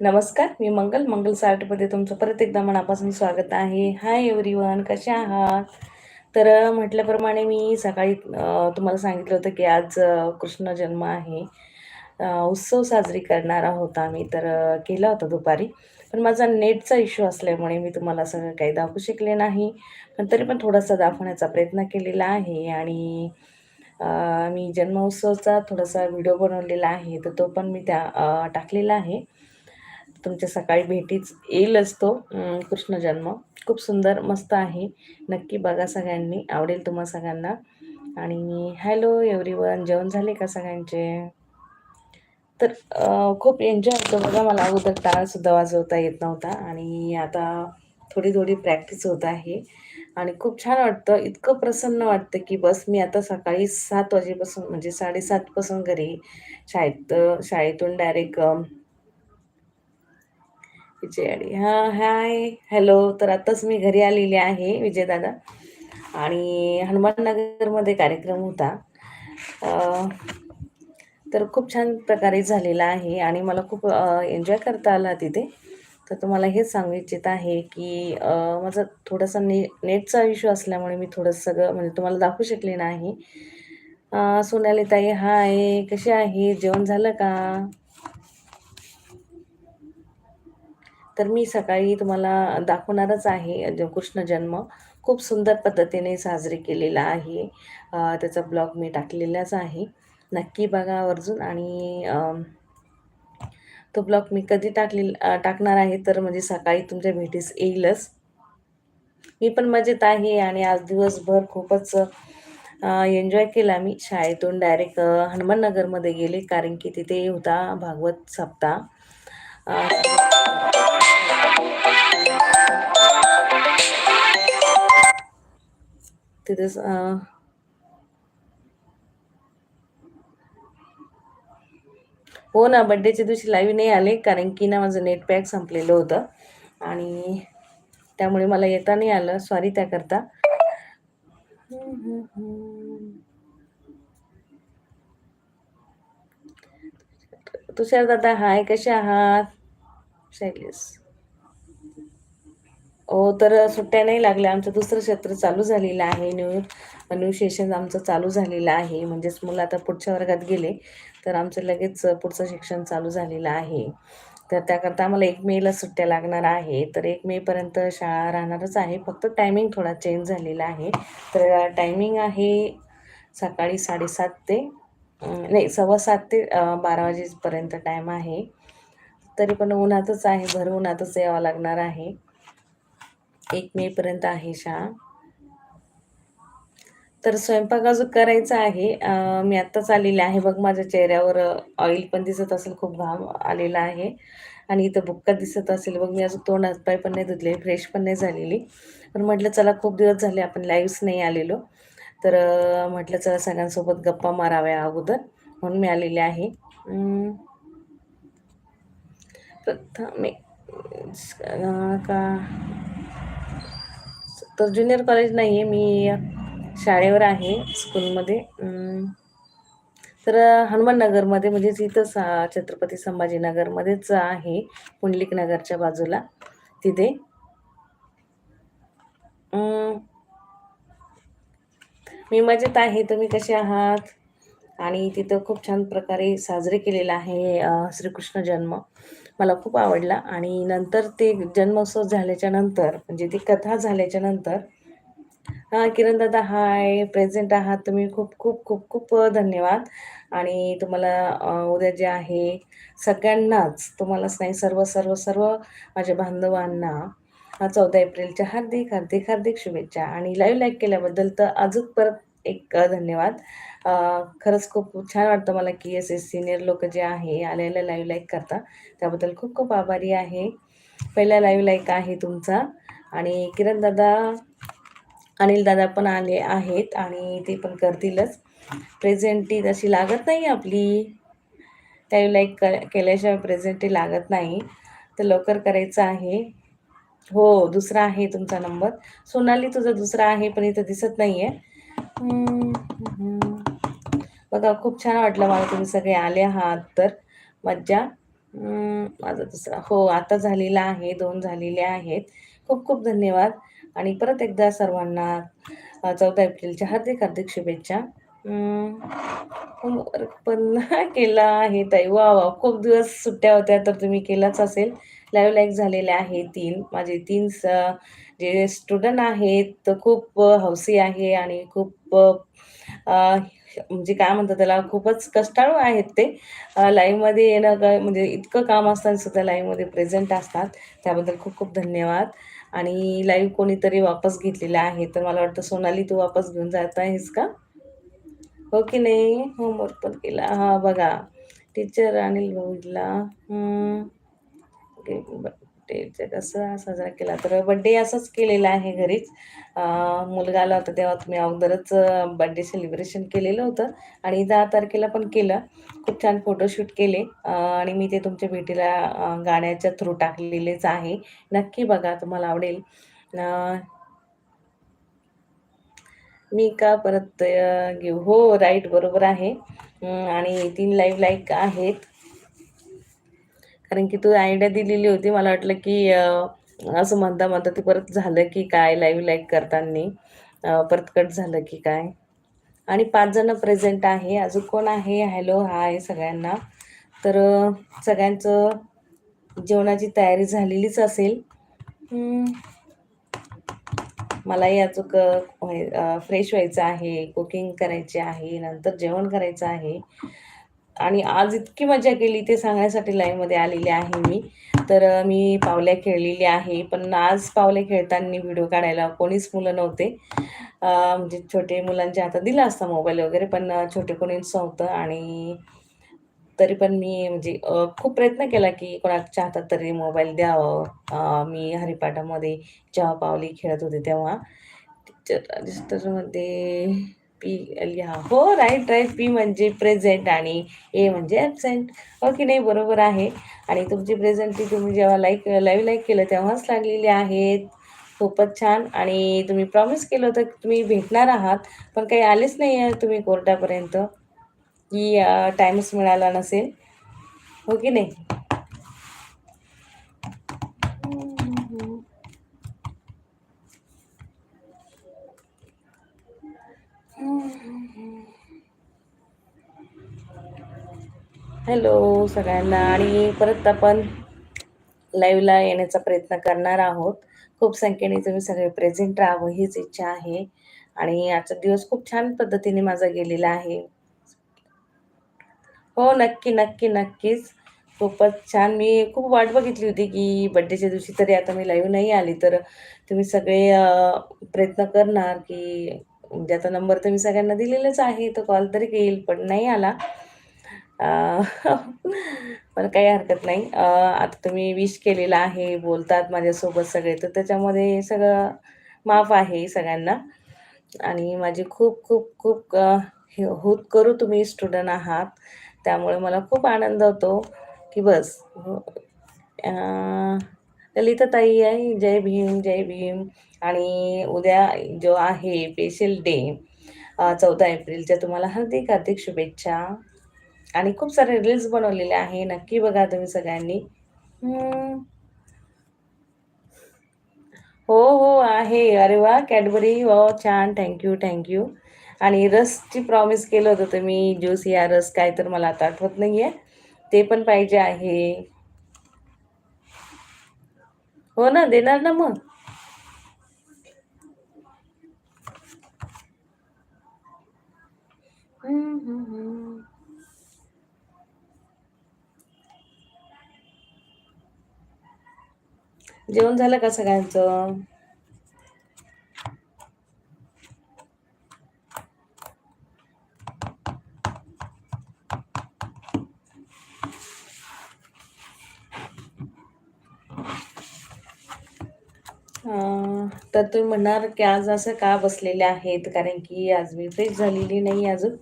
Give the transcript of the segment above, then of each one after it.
नमस्कार मी मंगल. मंगल सार्टमध्ये तुमचं परत एकदा मनापासून स्वागत आहे. हाय एव्हरीवन कसे आहात? तर म्हटल्याप्रमाणे मी सकाळी तुम्हाला सांगितलं होतं की आज कृष्ण जन्म आहे. उत्सव साजरी करणार आहोत आम्ही. तर केला होता दुपारी. पण माझा नेटचा इश्यू असल्यामुळे मी तुम्हाला सगळं काही दाखवू शकले नाही. पण तरी पण थोडासा दाखवण्याचा प्रयत्न केलेला आहे. आणि मी जन्मोत्सवचा थोडासा व्हिडिओ बनवलेला आहे. तर तो पण मी त्या टाकलेला आहे. तुमच्या सकाळी भेटीच येईलच तो कृष्ण जन्म. खूप सुंदर मस्त आहे. नक्की बघा सगळ्यांनी. आवडेल तुम्हा सगळ्यांना. आणि हॅलो एव्हरीवन. जेवण झाले का सगळ्यांचे? तर खूप एन्जॉय होतं बघा. मला अगोदर टाळसुद्धा वाजवता येत नव्हता. आणि आता थोडी थोडी प्रॅक्टिस होत आहे. आणि खूप छान वाटतं. इतकं प्रसन्न वाटतं की बस मी आता सकाळी सात वाजेपासून म्हणजे साडेसातपासून घरी शाळेत शाळेतून डायरेक्ट विजयाडी हां हाय हॅलो तर आत्ताच मी घरी आलेली आहे विजयदादा. आणि हनुमाननगरमध्ये कार्यक्रम होता. तर खूप छान प्रकारे झालेला आहे आणि मला खूप एन्जॉय करता आला तिथे. तर तुम्हाला हेच सांगू इच्छित आहे की माझा थोडासा ने नेटचा इश्यू असल्यामुळे मी थोडंसं सगळं म्हणजे तुम्हाला दाखवू शकले नाही. अ, सोनाली ताई हाय कशी आहे? जेवण झालं का? तर मी सकाळी तुम्हाला दाखवणारच आहे कृष्ण जन्म खूप सुंदर पद्धतीने साजरी केलेला आहे. त्याचा ब्लॉग मी टाकलेलाच आहे. नक्की बघा आवर्जून आणि तो ब्लॉग मी कधी टाकले टाकणार आहे तर म्हणजे सकाळी तुमच्या भेटीस येईलच. मी पण मजेत आहे आणि आज दिवसभर खूपच एन्जॉय केला मी. शाळेतून डायरेक्ट हनुमाननगरमध्ये गेले कारण की तिथे होता भागवत सप्ताह. अ, तिथेच ah, हो ना बड्डेच्या दिवशी लाईव्ह नाही आले कारण की ना माझं नेट पॅक संपलेलं होतं. आणि त्यामुळे मला येता नाही आलं. सॉरी त्याकरता. तुषार दादा हाय कसे आहात? शैलेश. हो तर सुट्ट्या नाही लागल्या. आमचं दुसरं क्षेत्र चालू झालेलं आहे. न्यू न्यू सेशन आमचं चालू झालेलं आहे. म्हणजेच मुलं आता पुढच्या वर्गात गेले तर आमचं लगेच पुढचं शिक्षण चालू झालेलं आहे. तर त्याकरता आम्हाला एक मेला सुट्ट्या लागणार आहे. तर एक मेपर्यंत शाळा राहणारच आहे. फक्त टायमिंग थोडा चेंज झालेला आहे. तर टायमिंग आहे सकाळी साडेसात ते नाही सव्वा सात ते बारा वाजेपर्यंत टाईम आहे. तरी पण उन्हातच आहे. भर उन्हातच यावं लागणार आहे. एक मेपर्यंत आहे शाळा. तर स्वयंपाक अजून करायचा आहे. मी आत्ताच आलेले आहे. बघ माझ्या चेहऱ्यावर ऑइल पण दिसत असेल खूप घाम आलेला आहे. आणि इथं बुक्का दिसत असेल. बघ मी अजून तोंड हातपाय पण नाही धुतले फ्रेश पण नाही झालेली. पण म्हटलं चला खूप दिवस झाले आपण लाईव्हच नाही आलेलो. तर म्हटलं चला सगळ्यांसोबत गप्पा माराव्या अगोदर. म्हणून मी आलेले आहे. प्रथम का तर ज्युनियर कॉलेज नाही आहे मी शाळेवर आहे स्कूलमध्ये तर हनुमाननगरमध्ये म्हणजेच इथं सा छत्रपती संभाजीनगरमध्येच आहे पुंडलिक नगरच्या बाजूला तिथे. मी मजेत आहे तुम्ही कसे आहात? आणि तिथं खूप छान प्रकारे साजरे केलेला आहे श्रीकृष्ण जन्म. मला खूप आवडला. आणि नंतर ते जन्मोत्सव झाल्याच्यानंतर म्हणजे ती कथा झाल्याच्यानंतर हां किरण दादा हाय प्रेझेंट आहात तुम्ही. खूप खूप खूप खूप धन्यवाद. आणि तुम्हाला उद्या जे आहे सगळ्यांनाच तुम्हालाच नाही सर्व सर्व सर्व माझ्या बांधवांना चौदा एप्रिलच्या हार्दिक हार्दिक हार्दिक शुभेच्छा. आणि लाईव्ह लाईक केल्याबद्दल तर अजून परत एक धन्यवाद. खरंच खूप छान वाटतं मला की असे सिनियर लोक जे आहे आलेल्या लाईव्ह लाईक करता. त्याबद्दल खूप खूप आभारी आहे. पहिला लाईव्ह लाईक आहे तुमचा. आणि किरण दादा अनिल दादा पण आले आहेत आणि ते पण करतीलच. प्रेझेंटी तशी लागत नाही आपली. लाईव्ह लाईक क केल्याशिवाय प्रेझेंटी लागत नाही. तर लवकर करायचं आहे. हो दुसरा आहे तुमचा नंबर सोनाली तुझा दुसरा आहे पण इथं दिसत नाही आहे बघा खूप छान वाटलं मला तुम्ही सगळे आले आहात तर मज्जा माझा दुसरा हो, आता झालेला आहे. दोन झालेले आहेत. खूप खूप धन्यवाद आणि परत एकदा सर्वांना चौदा एप्रिलच्या हार्दिक हार्दिक शुभेच्छा. अं, होमवर्क पण केला आहे ताई. वा वा खूप दिवस सुट्ट्या होत्या तर तुम्ही केलाच असेल. लाईव्ह लाईक झालेले आहे तीन माझे तीन स जे स्टुडंट आहेत तर खूप हौसी आहे आणि खूप म्हणजे काय म्हणतात त्याला खूपच कष्टाळू आहेत ते. लाईव्हमध्ये येणं काय म्हणजे इतकं काम असताना सुद्धा लाईव्हमध्ये प्रेझेंट असतात. त्याबद्दल खूप खूप धन्यवाद. आणि लाईव्ह कोणीतरी वापस घेतलेला आहे. तर मला वाटतं सोनाली तू वापस घेऊन जात आहेस का? हो की नाही? होमवर्क पण केला. हां, बघा टीचर अनिल भाऊला हं, ओके. बर्थडे कसा साजरा केला? तर बड्डे असंच केलेला आहे घरीच. मुलगा आला होता तेव्हा तुम्ही अगोदरच बड्डे सेलिब्रेशन केलेलं होतं आणि दहा तारखेला पण केलं. खूप छान फोटोशूट केले आणि मी ते तुमच्या भेटीला गाण्याच्या थ्रू टाकलेलेच आहे. नक्की बघा तुम्हाला आवडेल. मी का परत घेऊ? हो, राईट बरोबर आहे. आणि तीन लाईव्ह लाईक आहेत. कारण की तू आयडिया दिलेली होती. मला वाटलं की असं म्हणता-म्हणता ते परत झालं की काय लाईव्ह लाईक करताना परत कट झालं की काय? आणि पाच जण प्रेझेंट आहे. अजून कोण आहे? हॅलो, हाय सगळ्यांना. तर सगळ्यांचं जेवणाची तयारी झालेलीच असेल. मलाही अचूक व्हाय फ्रेश व्हायचं आहे, कुकिंग करायची आहे, नंतर जेवण करायचं आहे. आणि आज इतकी मजा केली ते सांगण्यासाठी लाईव्हमध्ये आलेली आहे मी. तर मी पावल्या खेळलेली आहे. पण आज पावल्या खेळताना व्हिडिओ काढायला कोणीच मुलं नव्हते. म्हणजे छोटे मुलांच्या हातात दिला असता मोबाईल वगैरे, पण छोटे कोणीच नव्हतं आणि तरी पण मी म्हणजे खूप प्रयत्न केला की कोणाच्या हातात तरी मोबाईल द्यावं. मी हरिपाठामध्ये जेव्हा पावली खेळत होते तेव्हा. टीचर रजिस्टरमध्ये पी लिहा. हो, राईट राईट पी म्हणजे प्रेझेंट आणि ए म्हणजे ॲब्सेंट. हो की नाही? बरोबर आहे. आणि तुमची प्रेझेंट ती तुम्ही जेव्हा लाईक लाईव्ह लाईक केलं तेव्हाच लागलेली आहेत. खूपच छान आणि तुम्ही प्रॉमिस केलं होतं की तुम्ही भेटणार आहात, पण काही आलेच नाही आहे तुम्ही कोर्टापर्यंत, की टाईमच मिळाला नसेल. हो की नाही? हं, हं, हं. हं, हं, हं. हॅलो सगळ्यांना आणि परत आपण लाईव्हला येण्याचा प्रयत्न करणार आहोत. खूप संख्येने तुम्ही सगळे प्रेझेंट राहावं हीच इच्छा आहे आणि आजचा दिवस खूप छान पद्धतीने माझा गेलेला आहे. हो, नक्की, नक्की, नक्कीच. खूपच छान. मी खूप वाट बघितली होती की बड्डेच्या दिवशी तरी आता मी लाईव्ह नाही आली, तर तुम्ही सगळे प्रयत्न करणार की म्हणजे आता नंबर तर मी सगळ्यांना दिलेलाच आहे, तर कॉल तरी येईल, पण नाही आला. पण काही हरकत नाही. आता तुम्ही विश केलेलं आहे, बोलतात माझ्यासोबत सगळे, तर त्याच्यामध्ये सगळं माफ आहे सगळ्यांना आणि माझी खूप खूप खूप हे हे होतकरू तुम्ही स्टुडंट आहात. त्यामुळे मला खूप आनंद होतो की बस ललिताताई आहे, जय भीम, जय भीम. आणि उद्या जो आहे स्पेशल डे चौदा एप्रिलच्या तुम्हाला हार्दिक हार्दिक शुभेच्छा आणि खूप सारे रील्स बनवलेले आहे. नक्की बघा तुम्ही सगळ्यांनी. हो, हो, आहे. अरे वा कॅडबरी वा छान. थँक्यू थँक्यू आणि रसची प्रॉमिस केलं होतं तुम्ही ज्यूस या रस काय तर मला आता आठवत नाही आहे ते पण पाहिजे आहे. हो ना, देणार ना मग. हं, हं, हं. जेवण झालं का सगळ्यांचं? तर तुम्ही म्हणणार की आज असं का बसलेले आहेत? कारण की आज मी फ्रेश झालेली नाही अजून.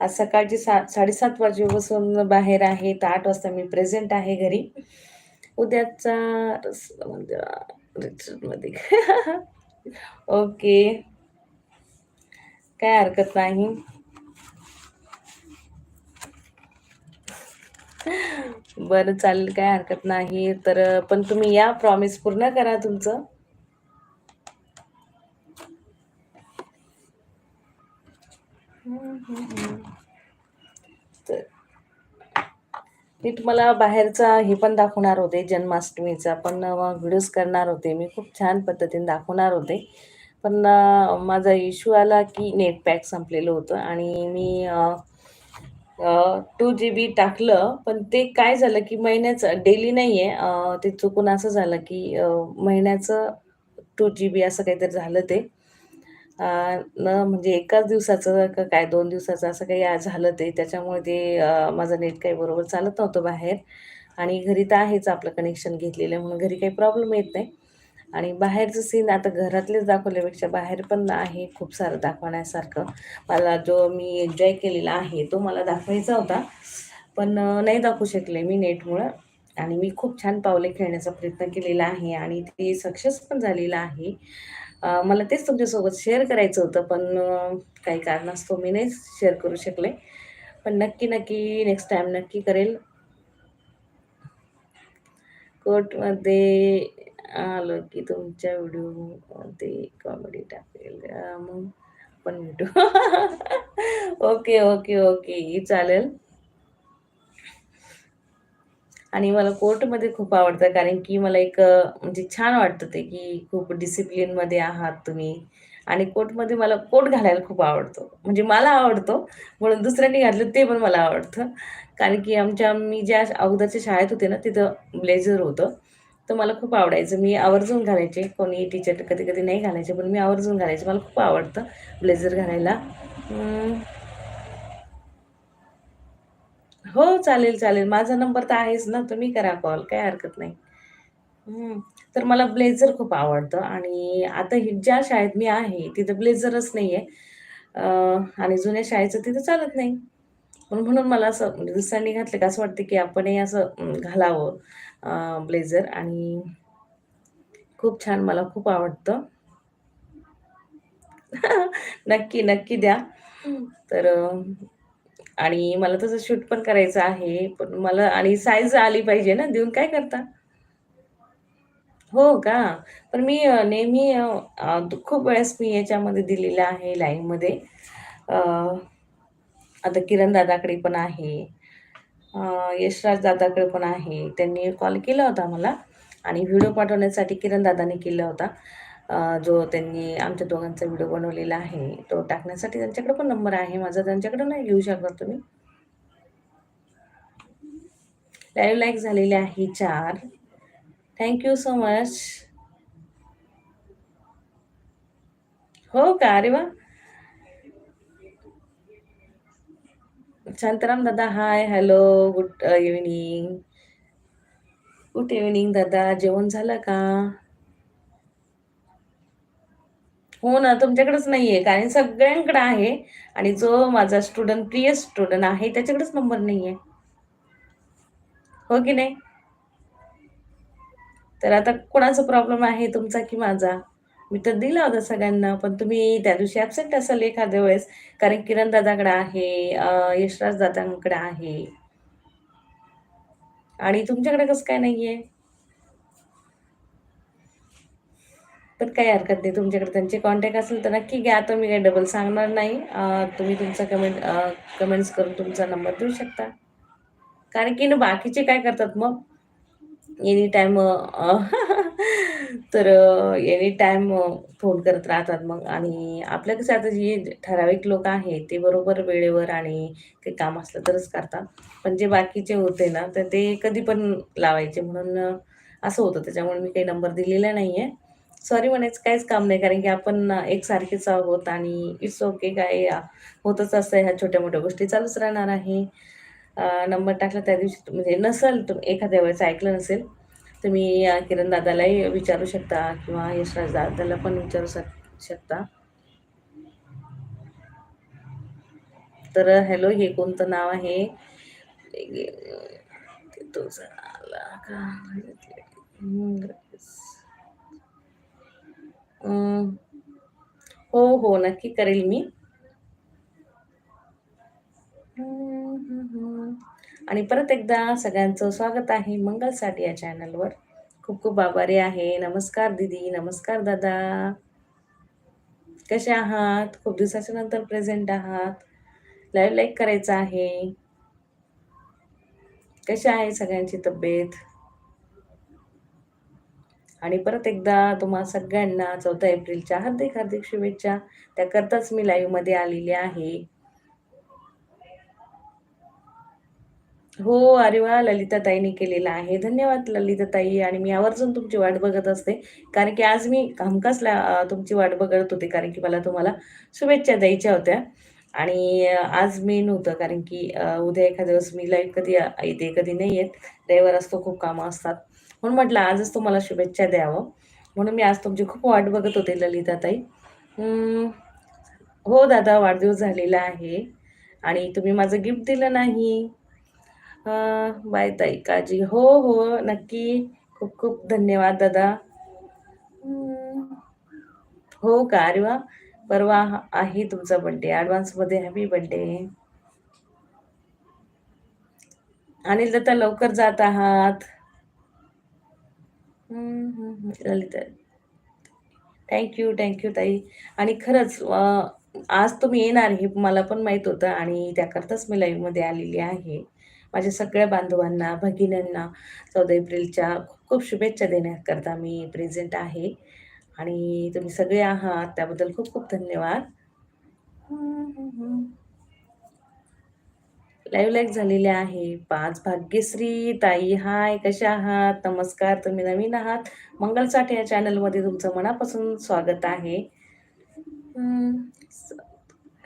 आज सकाळची 7 7:30 वाजेपासून बाहेर आहे, तर आठ वाजता मी प्रेझेंट आहे घरी. उद्याचा रस म्हणजे ओके. काय हरकत नाही. बरं चालेल काय हरकत नाही. तर पण तुम्ही या प्रॉमिस पूर्ण करा तुमचं. हं, हं, हं. तर मी तुम्हाला बाहेरचा हे पण दाखवणार होते जन्माष्टमीचा पण व्हिडिओज करणार होते. मी खूप छान पद्धतीने दाखवणार होते. पण माझा इश्यू आला की नेट पॅक संपलेलं होतं आणि मी टू जी बी टाकलं. पण ते काय झालं की महिन्याचं डेली नाही आहे ते चुकून असं झालं की महिन्याचं टू जी बी असं काहीतरी झालं ते. न म्हणजे एकाच दिवसाचं का काय दोन दिवसाचं असं काही झालं ते. त्याच्यामुळे ते माझं नेट काही बरोबर चालत नव्हतं बाहेर आणि घरी तर आहेच आपलं कनेक्शन घेतलेलं म्हणून घरी काही प्रॉब्लेम येत नाही. आणि बाहेरचं सीन आता घरातलेच दाखवल्यापेक्षा बाहेर पण आहे खूप सारं दाखवण्यासारखं. मला जो मी एन्जॉय केलेला आहे तो मला दाखवायचा होता. पण नाही दाखवू शकले मी नेटमुळं आणि मी खूप छान पावले खेळण्याचा प्रयत्न केलेला आहे आणि ते सक्सेस पण झालेलं आहे. मला तेच तुमच्यासोबत शेअर करायचं होतं पण काही कारणास्तव मी नाही शेअर करू शकले. पण नक्की, नक्की नेक्स्ट टाईम नक्की करेल. कोर्टमध्ये आलो की तुमच्या व्हिडिओमध्ये कॉमेडी टाकेल. मग आपण भेटू. Okay, okay, okay. चालेल. आणि मला कोर्टमध्ये खूप आवडतं कारण की मला एक म्हणजे छान वाटतं ते की खूप डिसिप्लिनमध्ये आहात तुम्ही आणि कोर्टमध्ये मला कोट घालायला खूप आवडतो. म्हणजे मला आवडतो म्हणून दुसऱ्यांनी घातलं ते पण मला आवडतं. कारण की आमच्या मी ज्या अगोदरच्या शाळेत होते ना तिथं ब्लेझर होतं. तर मला खूप आवडायचं. मी आवर्जून घालायचे. कोणी टीचर कधी-कधी नाही घालायचे पण मी आवर्जून घालायचे. मला खूप आवडतं ब्लेझर घालायला. हो, चालेल, चालेल. माझा नंबर तर आहेच ना, तुम्ही करा कॉल, काही हरकत नाही. तर मला ब्लेझर खूप आवडतं आणि आता ही ज्या शाळेत मी आहे, तिथं ब्लेझरच नाहीये. अ, आणि जुन्या शाळेचं तिथं चालत नाही. म्हणून म्हणून मला असं म्हणजे दुसऱ्यांनी घातलं का असं वाटतं, की आपणही असं अं, घालावं अ, ब्लेझर आणि खूप छान मला खूप आवडतं. नक्की, नक्की द्या. तर अ, आणि मला तसं शूट पण करायचं आहे. पण मला आणि साईज आली पाहिजे ना, देऊन काय करता? हो का? पण मी नेहमी खूप वेळेस मी याच्यामध्ये दिलेलं आहे लाईव्हमध्ये. आता किरण दादाकडे पण आहे. यशराज दादाकडे पण आहे. त्यांनी कॉल केला होता मला आणि व्हिडिओ पाठवण्यासाठी किरण दादाने केला होता. जो त्यांनी आमच्या दोघांचा व्हिडिओ बनवलेला आहे, तो टाकण्यासाठी त्यांच्याकडे पण नंबर आहे माझा. त्यांच्याकडे नाही घेऊ शकत तुम्ही. लाईव्ह लाईक झालेले आहे चार थँक्यू सो मच. हो का? अरे वा शांताराम दादा hi, hello, good evening good evening दादा. जेवण झालं का? हो ना, तुमच्याकडेच नाहीये. कारण सगळ्यांकडे आहे आणि जो माझा स्टुडंट प्रिय स्टुडंट आहे त्याच्याकडेच नंबर नाहीये. हो की नाही? तर आता कोणाचा प्रॉब्लेम आहे तुमचा की माझा? मी तर दिला होता सगळ्यांना, पण तुम्ही त्या दिवशी ऍबसेंट असाल एखाद्या वेळेस. कारण किरण दादाकडे आहे, यशराज दादांकडे आहे. आणि तुमच्याकडे कसं काय नाहीये? पण काही हरकत नाही. तुमच्याकडे त्यांचे कॉन्टॅक्ट असेल तर नक्की घ्या. आता मी काही डबल सांगणार नाही. तुम्ही तुमचा कमेंट कमेंट्स करून तुमचा नंबर देऊ शकता. कारण की ना बाकीचे काय करतात मग एनी टाईम तर एनी टाईम फोन करत राहतात मग आणि आपल्या कसं आता जी ठराविक लोक आहेत, ते बरोबर वेळेवर आणि काही काम असलं तरच करतात. पण जे बाकीचे होते ना, तर ते कधी पण लावायचे म्हणून असं होतं. त्याच्यामुळे मी काही नंबर दिलेला नाही आहे सॉरी म्हणायचं काहीच काम नाही, कारण की आपण एकसारखेच आहोत आणि इट्स ओके काय होतच असतं ह्या छोट्या-मोठ्या गोष्टी चालूच राहणार आहे. नंबर टाकला त्या दिवशी म्हणजे नसेल तुम्ही एखाद्या वेळेस ऐकलं नसेल, तुम्ही किरण दादालाही विचारू शकता किंवा यशराज दादाला पण विचारू शक शकता. तर हॅलो, हे कोणतं नाव आहे? तुझं आला का? हो, हो, नक्की करेल मी. आणि परत एकदा सगळ्यांचं स्वागत आहे मंगलसाठी या चॅनलवर. खूप खूप आभारी आहे. नमस्कार दीदी नमस्कार दादा. कसे आहात? खूप दिवसाच्या नंतर प्रेझेंट आहात. लाईव्ह लाईक करायचं आहे. कशी आहे सगळ्यांची तब्येत? आणि परत एकदा तुम्हा सगळ्यांना चौदा एप्रिलच्या हार्दिक हार्दिक शुभेच्छा. त्याकरताच मी लाईव्हमध्ये आलेली आहे. हो अरे वा ललिताताईंनी केलेला आहे. धन्यवाद ललिताताई. आणि मी आवर्जून तुमची वाट बघत असते. कारण की आज मी हमखास ला तुमची वाट बघत होते. कारण की मला तुम्हाला शुभेच्छा द्यायच्या होत्या. आणि आज मी नव्हतं. कारण की उद्या एखाद्या दिवस मी लाईव्ह कधी येते कधी नाही येत. रविवार असतो खूप कामं असतात. म्हणून म्हटलं आजच तुम्हाला शुभेच्छा द्यावं. म्हणून मी आज तुमची खूप वाट बघत होते ललिताताई. हो दादा वाढदिवस झालेला आहे आणि तुम्ही माझं गिफ्ट दिलं नाही. बाय ताई काळजी हो हो नक्की. खूप खूप धन्यवाद दादा. हो का? अरे वा. परवा आहे तुमचा बड्डे ॲडव्हान्समध्ये हॅपी बड्डे अनिल दत्ता लवकर जात आहात. ललिता. थँक्यू थँक्यू ताई. आणि खरंच आज तुम्ही येणार हे मला पण माहीत होतं आणि त्याकरताच मी लाईव्हमध्ये आलेली आहे. माझ्या सगळ्या बांधवांना भगिन्यांना चौदा एप्रिलच्या खूप खूप शुभेच्छा देण्याकरता मी प्रेझेंट आहे. आणि तुम्ही सगळे आहात त्याबद्दल खूप खूप धन्यवाद. लाईव्ह लाईक झालेले आहे. पाच भाग्यश्री ताई हाय कशा आहात? नमस्कार तुम्ही नवीन आहात? मंगलसाठी या चॅनलमध्ये तुमचं मनापासून स्वागत आहे.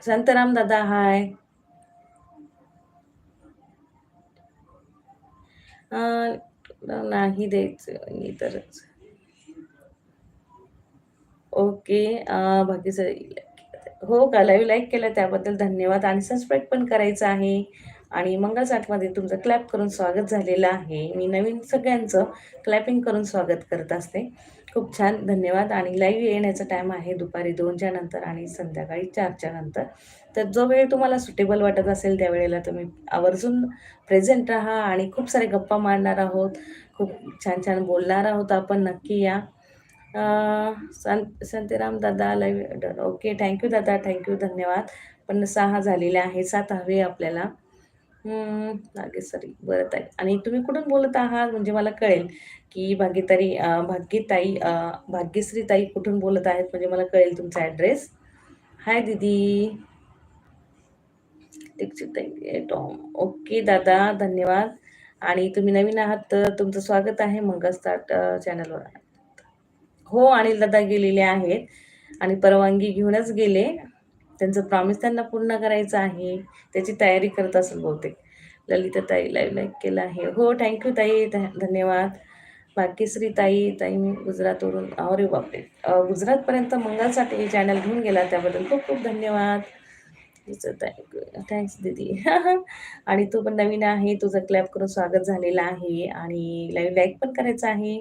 संतराम दादा हाय. नाही द्यायचं तरच. ओके बाकी हो का? लाईव्ह लाईक केलं त्याबद्दल धन्यवाद. आणि सबस्क्राईब पण करायचं आहे. आणि मंगळसाठमध्ये तुमचं क्लॅप करून स्वागत झालेलं आहे. मी नवीन सगळ्यांचं क्लॅपिंग करून स्वागत करत असते. खूप छान धन्यवाद. आणि लाईव्ह येण्याचा टाईम आहे दुपारी दोनच्या नंतर आणि संध्याकाळी चारच्या नंतर. तर जो वेळ तुम्हाला सुटेबल वाटत असेल त्यावेळेला तुम्ही आवर्जून प्रेझेंट राहा आणि खूप सारे गप्पा मारणार आहोत. खूप छान छान बोलणार आहोत आपण नक्की या. सं संतेराम दादा लाईव्ह ओके थँक्यू दादा थँक्यू धन्यवाद. पण सहा झालेले आहे सात हवे आपल्याला. नागेश्वरी बरं ताई. आणि तुम्ही कुठून बोलत आहात? म्हणजे मला कळेल की भाग्यताई भाग्यताई भाग्यश्री ताई कुठून बोलत आहेत? म्हणजे मला कळेल तुमचा ॲड्रेस. हाय दीदी. ताई टॉम. ओके दादा. धन्यवाद. आणि तुम्ही नवीन आहात तर तुमचं स्वागत आहे. मंगलस्टार्ट चॅनलवर हो अनिल दादा गेलेले आहेत. आणि परवानगी घेऊनच गेले. त्यांचं प्रॉमिस त्यांना पूर्ण करायचं आहे. त्याची तयारी करत असेल बहुतेक. ललिता ताई लाईव्ह लाईक केलं आहे. हो थँक्यू ताई. धन्यवाद. भाग्यश्री ताई ताई मी गुजरातवरून अरे बापरे. गुजरातपर्यंत मंगलसाठी चॅनल घेऊन गेला त्याबद्दल खूप खूप धन्यवाद. थँक्यू थँक्स दीदी. आणि तू पण नवीन आहे. तुझं क्लॅप करून स्वागत झालेलं आहे. आणि लाईव्ह लाईक पण करायचं आहे.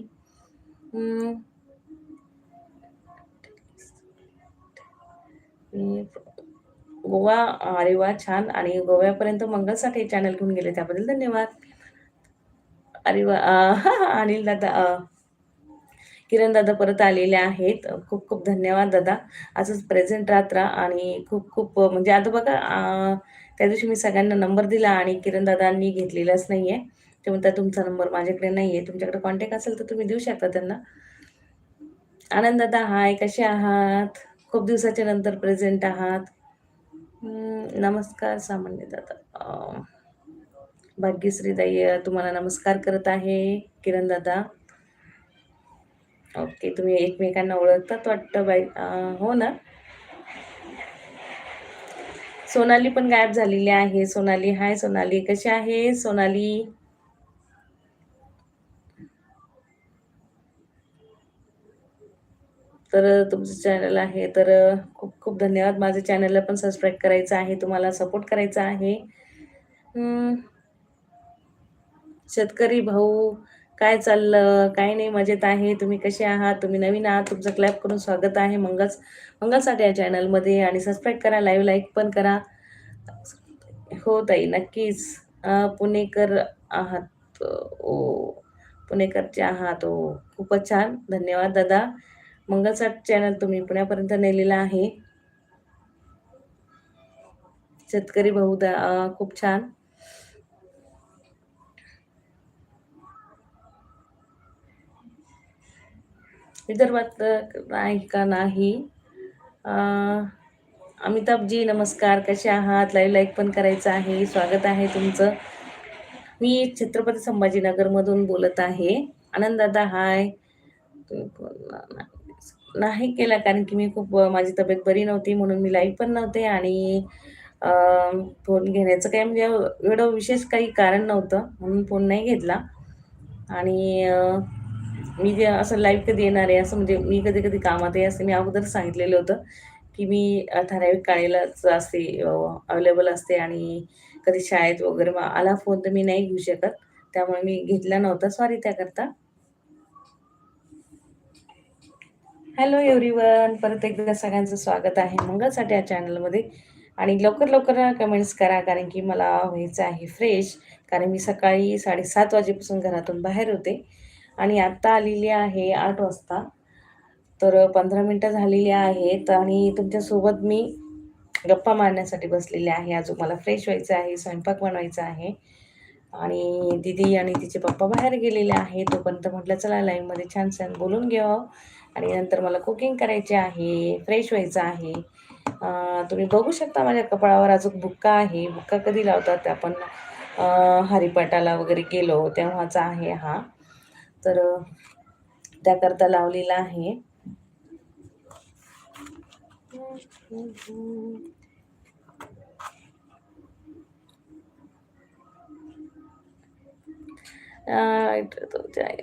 गोवा अरे वा छान. आणि गोव्यापर्यंत मंगलसाठी चॅनल घेऊन गेले त्याबद्दल धन्यवाद. अरे वा अनिल दादा किरण दादा परत आलेले आहेत. खूप खूप धन्यवाद दादा. असंच प्रेझेंट राहत राहा आणि खूप खूप म्हणजे आता बघा त्या दिवशी मी सगळ्यांना नंबर दिला आणि किरण दादांनी घेतलेलाच नाही आहे ते म्हणतात तुमचा नंबर माझ्याकडे नाही आहे तुमच्याकडे कॉन्टॅक्ट असेल तर तुम्ही देऊ शकता त्यांना. आनंद दादा हाय कसे आहात? खूप दिवसाच्या नंतर प्रेझेंट आहात. नमस्कार सामान्य दादा. भाग्यश्री दाई तुम्हाला नमस्कार करत आहे किरण दादा. ओके तुम्ही एकमेकांना ओळखतात वाटतं बाई. हो ना? सोनाली पण गायब झालेली आहे. सोनाली हाय सोनाली. कशी आहे? सोनाली? तर तुमचं चॅनल आहे. तर खूप खूप धन्यवाद. माझ्या चॅनलला पण सबस्क्राईब करायचं आहे. तुम्हाला सपोर्ट करायचा आहे. शेतकरी भाऊ काय चाललं? काय नाही मजेत आहे. तुम्ही कसे आहात? तुम्ही नवीन आहात. तुमचं क्लॅप करून स्वागत आहे. मंगल्स मंगलसाठी या चॅनलमध्ये आणि सबस्क्राईब करा लाईव्ह लाईक पण करा. हो ताई नक्कीच. पुणेकर आहात. ओ पुणेकरचे आहात. ओ खूपच छान. धन्यवाद दादा. मंगलसाट चॅनल तुम्ही पुण्यापर्यंत नेलेला आहे. शेतकरी बहुदा खूप छान. विदर्भात आहे का नाही? अमिताभजी नमस्कार कसे आहात? लाईव्ह लाईक पण करायचं आहे. स्वागत आहे तुमचं. मी छत्रपती संभाजीनगरमधून बोलत आहे. आनंद दादा हाय तुम्ही नाही केला कारण की मी खूप माझी तब्येत बरी नव्हती म्हणून मी लाईव्ह पण नव्हते आणि फोन घेण्याचं काही म्हणजे एवढं विशेष काही कारण नव्हतं म्हणून फोन नाही घेतला आणि मी जे असं लाईव्ह कधी येणार आहे असं म्हणजे मी कधी-कधी कामात आहे असं मी अगोदर सांगितलेलं होतं, की मी ठराविक काळेलाच असते अवेलेबल असते आणि कधी शाळेत वगैरे मग आला फोन तर मी नाही घेऊ शकत. त्यामुळे मी घेतला नव्हता. सॉरी त्याकरता. Hello everyone. परत एकदा सगळ्यांचं स्वागत आहे मंगलसाठी या चॅनलमध्ये आणि लवकर-लवकर कमेंट्स करा कारण की मला व्हायचं आहे फ्रेश. कारण मी सकाळी 7:30 वाजेपासून घरातून बाहेर होते आणि आत्ता आलेली आहे आठ वाजता. तर पंधरा मिनटं झालेली आहेत आणि तुमच्यासोबत मी गप्पा मारण्यासाठी बसलेली आहे. अजून मला फ्रेश व्हायचं आहे, स्वयंपाक बनवायचा आहे आणि दीदी आणि तिचे पप्पा बाहेर गेलेले आहे. तोपर्यंत म्हटलं चला लाईव्हमध्ये छान-छान बोलून घ्यावं आणि नंतर मला कुकिंग करायचे आहे, फ्रेश व्हायचं आहे. तुम्ही बघू शकता माझ्या कपाळावर अजून बुक्का आहे. बुक्का कधी लावतात आपण हरिपाटाला वगैरे गेलो तेव्हाचा आहे हा. तर त्याकरता लावलेला आहे.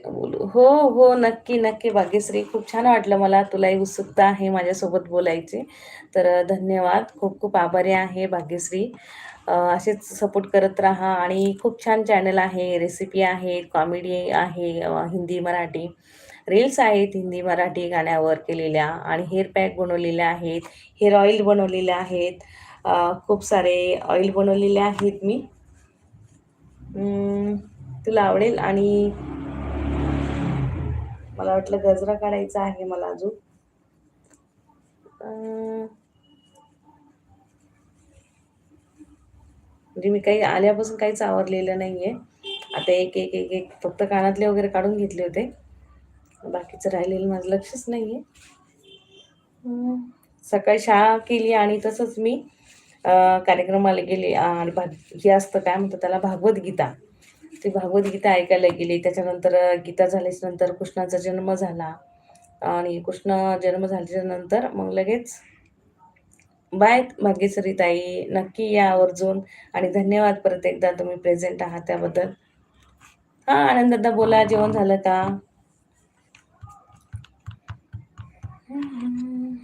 बोलू. हो, हो. नक्की, नक्की भाग्यश्री. खूप छान वाटलं मला. तुलाही उत्सुकता आहे माझ्यासोबत बोलायची. तर धन्यवाद. खूप-खूप आभारी आहे भाग्यश्री. असेच सपोर्ट करत राहा आणि खूप छान चॅनल आहे. रेसिपी आहे, कॉमेडी आहे हिंदी, मराठी. रील्स आहेत हिंदी, मराठी गाण्यावर केलेल्या आणि हेअर पॅक बनवलेल्या आहेत, हेअर ऑइल बनवलेले आहेत. खूप सारे ऑइल बनवलेले आहेत मी. तुला आवडेल आणि मला वाटलं गजरा काढायचा आहे मला अजून. म्हणजे मी काही आल्यापासून काहीच आवरलेलं नाही आहे आता एक, एक, एक, एक फक्त कानातले वगैरे काढून घेतले होते. बाकीचं राहिलेलं माझं लक्षच नाही आहे सकाळी शाळा केली आणि तसंच मी कार्यक्रमाला गेले आणि भाग हे असतं काय म्हणतात त्याला भागवत गीता. ती भागवत गीता ऐकायला गेली. त्याच्यानंतर गीता झाल्याच्यानंतर कृष्णाचा जन्म झाला आणि कृष्ण जन्म झाल्याच्यानंतर मग लगेच बाय भाग्यश्री ताई. नक्की या आवर्जून आणि धन्यवाद परत एकदा तुम्ही प्रेझेंट आहात त्याबद्दल. हां, आनंददा बोला. जेवण झालं का? हं, हं.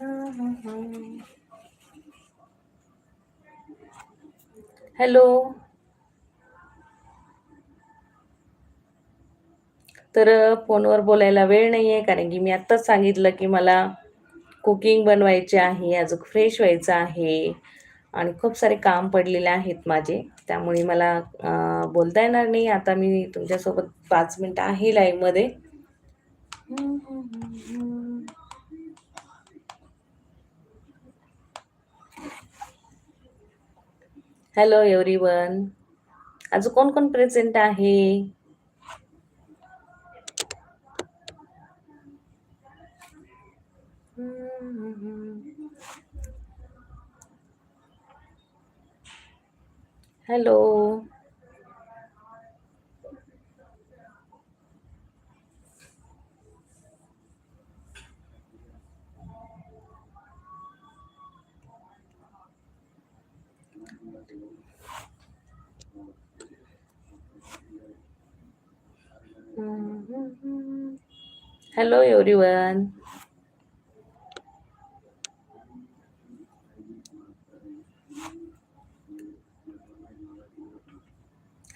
हं, हं, हं. हॅलो. तर फोनवर बोलायला वेळ नाही आहे कारण की मी आत्ताच सांगितलं, की मला कुकिंग बनवायची आहे, अजून फ्रेश व्हायचं आहे आणि खूप सारे काम पडलेले आहेत माझे. त्यामुळे मला बोलता येणार नाही. आता मी तुमच्यासोबत पाच मिनटं आहे लाईव्हमध्ये. Hello everyone. अजून कोण-कोण प्रेझेंट आहे? हॅलो. हं, हं, हं. Hello everyone.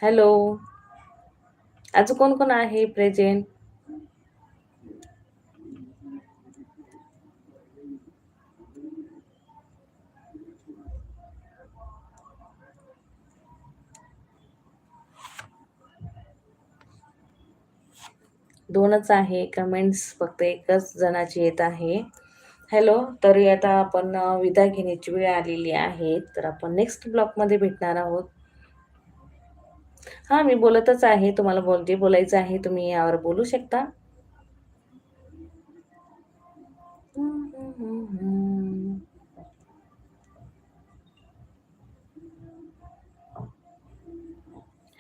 हॅलो. अजून कोण-कोण आहे प्रेझेंट? दोनच आहे. कमेंट्स फक्त एकच जणाची येत आहे. हॅलो तरी आता आपण विदा घेण्याची वेळ आलेली आहे. तर आपण नेक्स्ट ब्लॉकमध्ये भेटणार आहोत. हां मी बोलतच आहे. तुम्हाला बोल जे बोलायचं आहे तुम्ही यावर बोलू शकता.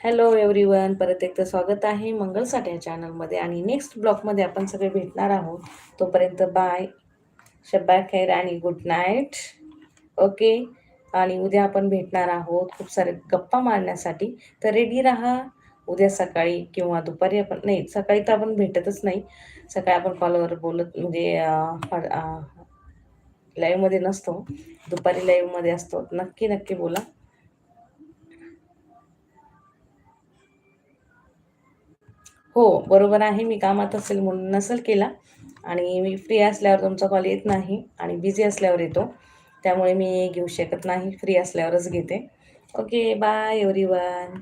हॅलो एव्हरीवन परत एकदा स्वागत आहे मंगलसाठ या चॅनलमध्ये आणि नेक्स्ट ब्लॉकमध्ये आपण सगळे भेटणार आहोत. तोपर्यंत बाय शब्बा खैर आणि गुड नाईट ओके आणि उद्या आपण भेटणार आहोत खूप सारे गप्पा मारण्यासाठी. तर रेडी राहा. उद्या सकाळी किंवा दुपारी आपण नाही सकाळी तर आपण भेटतच नाही. सकाळी आपण कॉलवर बोलत म्हणजे लाईव्हमध्ये नसतो. दुपारी लाईव्हमध्ये असतो. नक्की नक्की बोला. हो बरोबर आहे. मी कामात असेल म्हणून नसेल केला. आणि मी फ्री असल्यावर तुमचा कॉल येत नाही आणि बिझी असल्यावर येतो. त्यामुळे मी घेऊ शकत नाही. फ्री असल्यावरच घेते. Okay bye every one